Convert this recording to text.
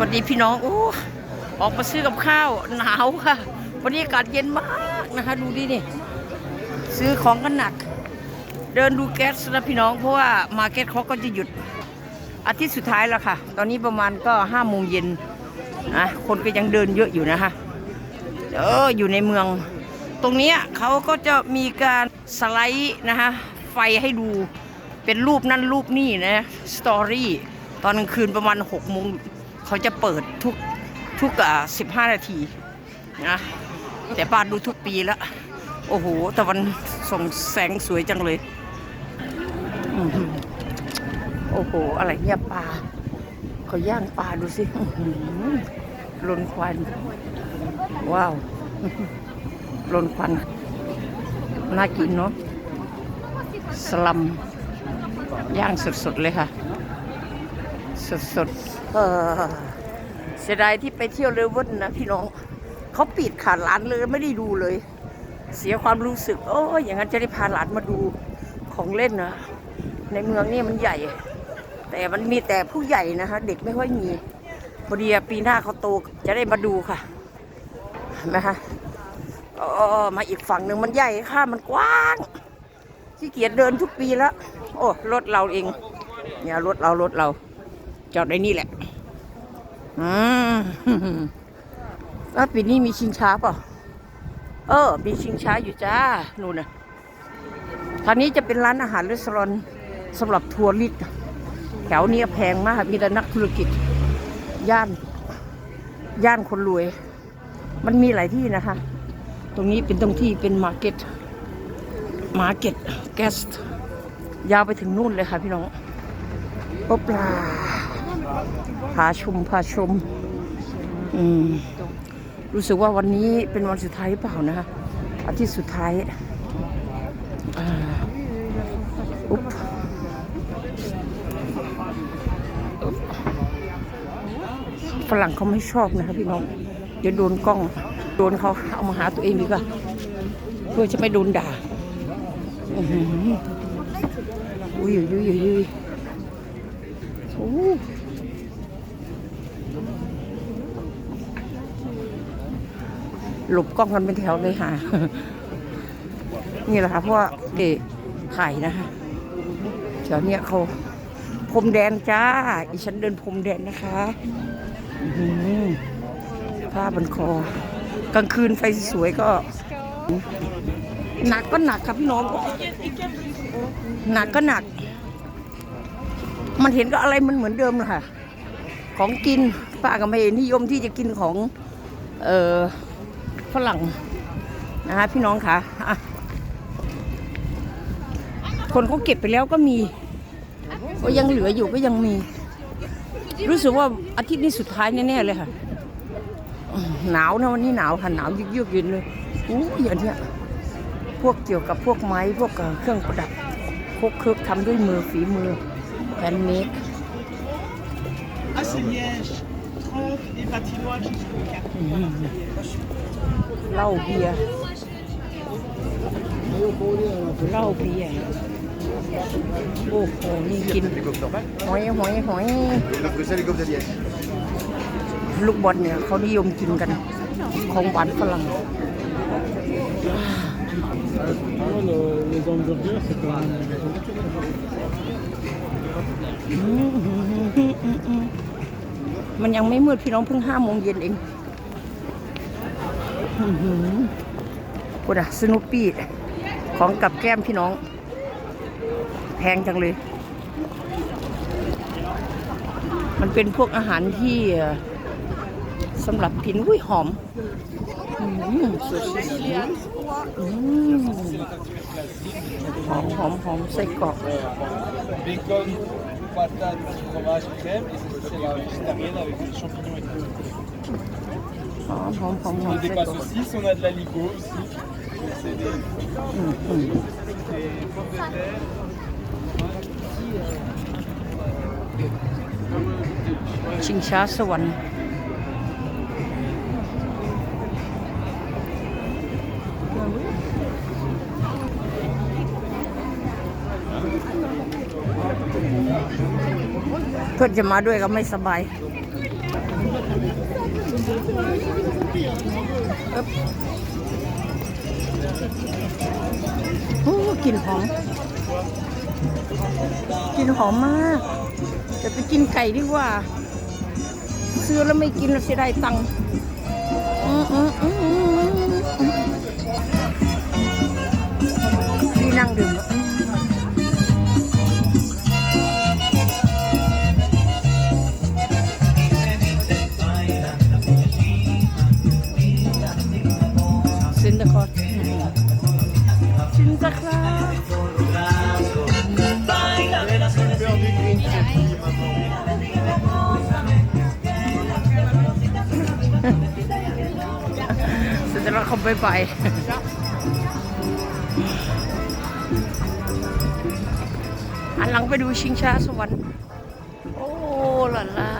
วัสดีพี่น้องโอ้ออกมาซื้อกับข้าวหนาวค่ะ วันนี้อากาศเย็นมากนะคะ ดูดินี่ ซื้อของกันหนัก เดินดูแก๊สนะพี่น้อง เพราะว่ามาร์เก็ตเขาก็จะหยุด อาทิตย์สุดท้ายแล้วค่ะ ตอนนี้ประมาณก็ห้าโมงเย็นนะคนก็ยังเดินเยอะอยู่นะคะเอออยู่ในเมือง ตรงนี้เขาก็จะมีการสไลด์นะคะไฟให้ดูเป็นรูปนั่นรูปนี่นะสตอรี่ตอนกลางคืนประมาณ6โมง เขาจะเปิดทุกทุกอ่า15นาทีนะแต่ป้าดูทุกปีแล้ว โอ้โหต่วันส่งแสงสวยจังเลยโอ้โห อะไรเนี่ยปลาเขาย่างปลาดูสิร้อหือลนควัน ว้าวลนควัน น่ากินเนาะสลัมย่างสดๆเลยค่ะ สดๆเออเสียดายที่ไปเที่ยวเลเวลนะพี่น้องเขาปิดขาดร้านเลยไม่ได้ดูเลย เสียความรู้สึก โอ้ยอย่างนั้นจะได้พาหลานมาดูของเล่นนะในเมืองนี่มันใหญ่ แต่มันมีแต่ผู้ใหญ่นะคะเด็กไม่ค่อยมีพอดีปีหน้าเขาโตจะได้มาดูค่ะเห็นไหมคะอ๋อมาอีกฝั่งหนึ่งมันใหญ่ค่ะ มันกว้างขี้เกียจเดินทุกปีแล้ว โอ้รถเราเอง เนี่ยรถเรารถเรา จอดในนี่แหละอืมแล้วปีนี้มีชิงช้าเปล่าเออ มีชิงช้าอยู่จ้านู่นน่ะทางนี้จะเป็นร้านอาหารรีสอร์ทสำหรับทัวริสต์แถวเนี้ยแพงมากมีแต่นักธุรกิจ ย่าน ย่านคนรวย มันมีหลายที่นะคะ ตรงนี้เป็นตรงที่เป็นมาร์เก็ต มาร์เก็ตแกสยาวไปถึงนู่นเลยค่ะพี่น้องโอปลา พาชมพาชม อืม รู้สึกว่าวันนี้เป็นวันสุดท้ายหรือเปล่านะคะอาทิตย์สุดท้ายอุ๊บฝรั่งเขาไม่ชอบนะคะพี่น้อง เดี๋ยวโดนกล้อง โดนเขาเอามาหาตัวเองดีกว่า เพื่อจะไม่โดนด่าอื้อหืออุ้ยอุ้ยอุ้ยอุ้ยโอ้ หลบกล้องกันเป็นแถวเลยค่ะ นี่แหละค่ะเพราะว่าเด็กถ่นะคะแถวเนี้ยเขาพรมแดนจ้า อีฉันเดินพรมแดนนะคะผ้าบันคอ กลางคืนไฟสวยก็ หนักก็หนักครับพี่น้อง หนักก็หนัก มันเห็นก็อะไรมันเหมือนเดิมเลยค่ะ ของกินป้าก็ไม่นิยมที่จะกินของ เออ ฝรั่งนะคะพี่น้องคะ่ะคนเขาเก็บไปแล้วก็มีก็ยังเหลืออยู่ก็ยังมี รู้สึกว่าอาทิตย์นี้สุดท้ายแน่ๆเลยค่ะ หนาวนะวันนี้หนาวค่ะหนาวยืดๆเย็นเลยอู้ยอันเนี้ยพวกเกี่ยวกับพวกไม้พวกเครื่องประดับพวกเครืองทำด้วยมือฝีมือแฮนด์เมด Ah, c'est liège. Trompe et patinoire jusqu'au cap. เหล้าเบียร์เหล้าเบียร์โอ้โหนี่กินหอยหอยหอย La Bruxelles et Gauve de Liège. ลูกบอลเนี่ยเขานิยมกินกัน ของหวานฝรั่ง les hamburgers, c'est quand même. มัันยังไม่มืดพี่น้องเพิ่งห้าโมงเย็นเองอื้อหือกูดะสนุปปี้ของกับแก้มพี่น้อง แพงจังเลย มันเป็นพวกอาหารที่สำหรับกินอุ้ยหอมหอมหอมหอมใส่กรอก patate, fromage, crème. Et ça, c'est la végétarienne avec des champignons et tout. หอมหอมหอมหอม Et des ใส่กร pas อก saucisses, on a de l'aligot aussi. C'est des, อืมอืม des pommes de terre. ชิงช้ เพื่อนจะมาด้วยก็ไม่สบายโอ้กลิ่นหอมกลิ่นหอมมากจะไปกินไก่ดีกว่า ซื้อแล้วไม่กินแล้วเสียดายตังค์อืออือ ขาบ่อยๆหันหลังไปดูชิงช้าสวรรค์ โอ้หล่ะล่ะ